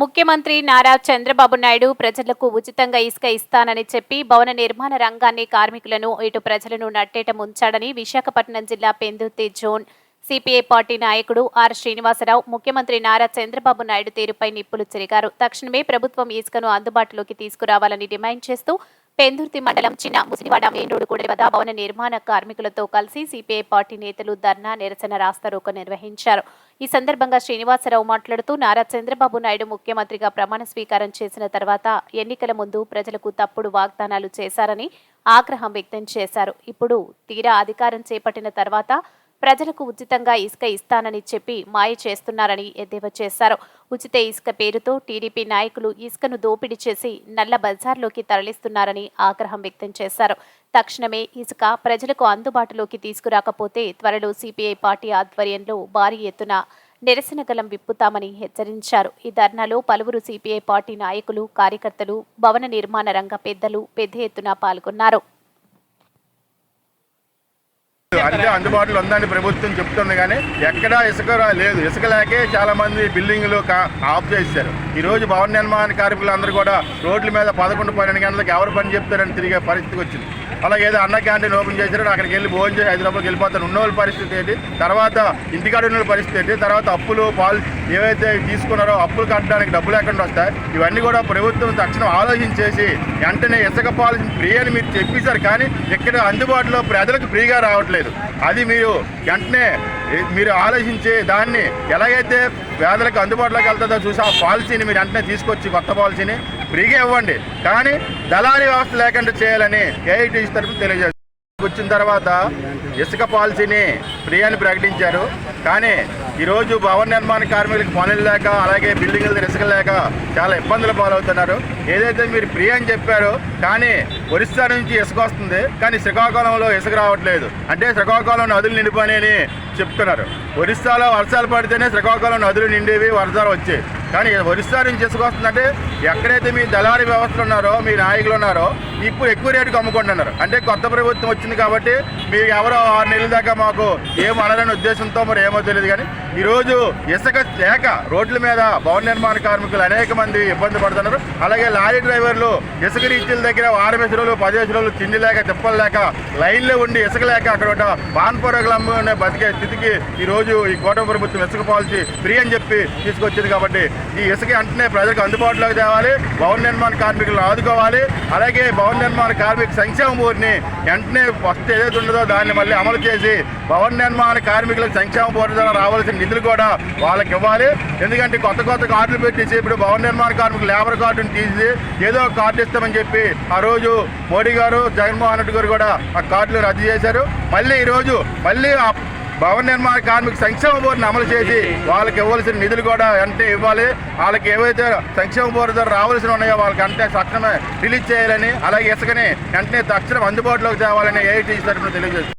ముఖ్యమంత్రి నారా చంద్రబాబు నాయుడు ప్రజలకు ఉచితంగా ఇసుక ఇస్తానని చెప్పి భవన నిర్మాణ రంగాన్ని కార్మికులను ఇటు ప్రజలను నట్టేట ముంచాడని విశాఖపట్నం జిల్లా పెందుర్తి జోన్ సిపిఐ పార్టీ నాయకుడు ఆర్ శ్రీనివాసరావు ముఖ్యమంత్రి నారా చంద్రబాబు నాయుడు తీరుపై నిప్పులు చెరిగారు. తక్షణమే ప్రభుత్వం ఇసుకను అందుబాటులోకి తీసుకురావాలని డిమాండ్ చేస్తూ పెందుర్తి మండలం చిన్న ముసిరివాడ మెయిన్ రోడ్డు కూడా వద్ద భవన నిర్మాణ కార్మికులతో కలిసి సిపిఐ పార్టీ నేతలు ధర్నా నిరసన రాస్తారోకో నిర్వహించారు. ఈ సందర్భంగా శ్రీనివాసరావు మాట్లాడుతూ నారా చంద్రబాబు నాయుడు ముఖ్యమంత్రిగా ప్రమాణ స్వీకారం చేసిన తర్వాత ఎన్నికల ముందు ప్రజలకు తప్పుడు వాగ్దానాలు చేశారని ఆగ్రహం వ్యక్తం చేశారు. ఇప్పుడు తీరా అధికారం చేపట్టిన తర్వాత ప్రజలకు ఉచితంగా ఇసుక ఇస్తానని చెప్పి మాయ చేస్తున్నారని ఎద్దేవా చేశారు. ఉచిత ఇసుక పేరుతో టీడీపీ నాయకులు ఇసుకను దోపిడీ చేసి నల్ల బజార్లోకి తరలిస్తున్నారని ఆగ్రహం వ్యక్తం చేశారు. తక్షణమే ఇసుక ప్రజలకు అందుబాటులోకి తీసుకురాకపోతే త్వరలో సిపిఐ పార్టీ ఆధ్వర్యంలో భారీ ఎత్తున నిరసన గలం విప్పుతామని హెచ్చరించారు. ఈ ధర్నాలో పలువురు సిపిఐ పార్టీ నాయకులు కార్యకర్తలు భవన నిర్మాణ రంగ పెద్దలు పెద్ద ఎత్తున పాల్గొన్నారు. అంటే అందుబాటులో ఉందని ప్రభుత్వం చెప్తుంది కానీ ఎక్కడా ఇసుక లేదు. ఇసుక లేకే చాలా మంది బిల్డింగ్లు ఆఫ్ చేశారు. ఈరోజు భవన నిర్మాణ కార్మికులు అందరూ కూడా రోడ్ల మీద పదకొండు పన్నెండు గంటలకు ఎవరు పని చెప్తారని తిరిగే పరిస్థితికి వచ్చింది. అలాగే ఏదో అన్న క్యాంటీన్ ఓపెన్ చేశారు. అక్కడికి వెళ్ళి భోజనం చేసి హైదరాబాద్కి వెళ్ళిపోతారు ఉన్నోళ్ళ పరిస్థితి ఏంటి? తర్వాత ఇంటికాడ ఉన్న వాళ్ళ పరిస్థితి ఏంటి? తర్వాత అప్పులు పాలు ఏవైతే తీసుకున్నారో అప్పులు కట్టడానికి డబ్బులు ఎక్కడ వస్తాయి? ఇవన్నీ కూడా ప్రభుత్వం తక్షణం ఆలోచించేసి వెంటనే ఇసుక పాలసీ ఫ్రీ అని మీరు చెప్పేశారు కానీ ఇక్కడ అందుబాటులో ప్రజలకు ఫ్రీగా రావట్లేదు. అది మీరు వెంటనే మీరు ఆలోచించి దాన్ని ఎలాగైతే పేదలకు అందుబాటులోకి వెళ్తుందో చూసి ఆ పాలసీని మీరు వెంటనే తీసుకొచ్చి కొత్త పాలసీని ఫ్రీగా ఇవ్వండి. కానీ దళారీ వ్యవస్థ లేకుండా చేయాలని ఏఐటీ తరఫున తెలియజేస్తారు వచ్చిన తర్వాత ఇసుక పాలసీని ఫ్రీ అని ప్రకటించారు. కానీ ఈరోజు భవన నిర్మాణ కార్మికులకు పనులు లేక అలాగే బిల్డింగ్లు దగ్గర ఇసుక లేక చాలా ఇబ్బందులు పాలవుతున్నారు. ఏదైతే మీరు ఫ్రీ అని చెప్పారో కానీ ఒరిస్సా నుంచి ఇసుక వస్తుంది కానీ శ్రీకాకుళంలో ఇసుక రావట్లేదు. అంటే శ్రీకాకుళం నదులు నిండిపోయినాయని చెప్తున్నారు. ఒరిస్సాలో వర్షాలు పడితేనే శ్రీకాకుళం నదులు నిండేవి వర్షాలు వచ్చాయి కానీ ఒరిస్సా నుంచి ఇసుక వస్తుందంటే ఎక్కడైతే మీ దళారీ వ్యవస్థలు ఉన్నారో మీ నాయకులు ఉన్నారో ఇప్పుడు ఎక్కువ రేటుకి అమ్ముకుంటున్నారు. అంటే కొత్త ప్రభుత్వం వచ్చింది కాబట్టి మీరు ఎవరో ఆరు నెలల దాకా మాకు ఏం అనరని ఉద్దేశంతో మరి ఏమో తెలియదు కానీ ఈరోజు ఇసుక లేక రోడ్ల మీద భవన నిర్మాణ కార్మికులు అనేక మంది ఇబ్బంది పడుతున్నారు. అలాగే లారీ డ్రైవర్లు ఇసుక రీచ్ల దగ్గర వారం రోజులు పదిహేను రోజులు తిండి లేక తిప్పలు లేక లైన్లో ఉండి ఇసుక లేక అక్కడ ఒక బతికే స్థితికి ఈరోజు ఈ కోట ప్రభుత్వం ఇసుక పాలసీ ఫ్రీ అని చెప్పి తీసుకొచ్చింది కాబట్టి ఈ ఇసుక వెంటనే ప్రజలకు అందుబాటులోకి తేవాలి భవన నిర్మాణ కార్మికులను ఆదుకోవాలి. అలాగే భవన నిర్మాణ కార్మిక సంక్షేమ బోర్డుని వెంటనే ఫస్ట్ ఏదైతే ఉండదో దాన్ని మళ్ళీ అమలు చేసి భవన నిర్మాణ కార్మికులకు సంక్షేమ బోర్డు ద్వారా రావాల్సిన నిధులు కూడా వాళ్ళకి ఇవ్వాలి. ఎందుకంటే కొత్త కొత్త కార్డులు పెట్టేసి ఇప్పుడు భవన నిర్మాణ కార్మికులు లేబర్ కార్డుని తీసి ఏదో ఒక కార్డు ఇస్తామని చెప్పి ఆ రోజు మోడీ గారు జగన్మోహన్ రెడ్డి గారు కూడా ఆ కార్డులు రద్దు చేశారు. మళ్ళీ ఈరోజు మళ్ళీ ఆ భవన నిర్మాణ కార్మిక సంక్షేమ బోర్డును అమలు చేసి వాళ్ళకి ఇవ్వాల్సిన నిధులు కూడా వెంటనే ఇవ్వాలి. వాళ్ళకి ఏవైతే సంక్షేమ బోర్డు ద్వారా రావాల్సిన ఉన్నాయో వాళ్ళకి అంటే సక్రమే రిలీజ్ చేయాలని అలాగే ఇసుకని వెంటనే తక్షణం అందుబాటులోకి తేవాలని ఏఐటీ తరఫున తెలియజేస్తుంది